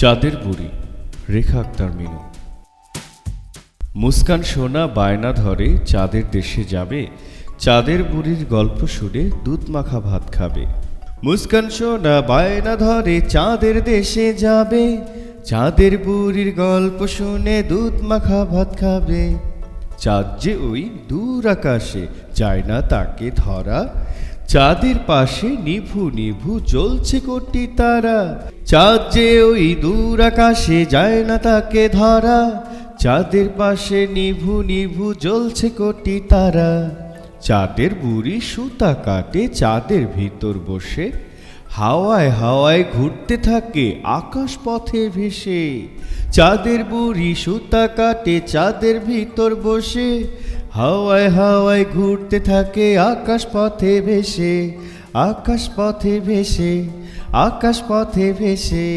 চাঁদের বুড়ি, রেখা আক্তার মিনু। মুস্কান সোনা বায়না ধরে চাঁদের দেশে যাবে, চাঁদের বুড়ির গল্প শুনে দুধ মাখা ভাত খাবে। মুস্কান সোনা বায়না ধরে চাঁদের দেশে যাবে, চাঁদের বুড়ির গল্প শুনে দুধ মাখা ভাত খাবে। চাঁদ যে ওই দূর আকাশে, যায় না তাকে ধরা। চাঁদের পাশে নিভু নিভু জ্বলছে কোটি তারা চাঁদ যে ওই দূর আকাশে যায় না তাকে ধরা। চাঁদের পাশে নিভু নিভু জ্বলছে কোটি তারা। চাঁদের বুড়ি সুতা কাটে, চাঁদের ভিতর বসে। হাওয়ায় হাওয়ায় ঘুরতে থাকে, আকাশ পথে ভেসে। চাঁদের বুড়ি সুতা কাটে, চাঁদের ভিতর বসে। হাওয়ায় হাওয়ায় ঘুরতে থাকে, আকাশ পথে ভেসে। আকাশ পথে ভেসে আকাশ পথে ভেসে।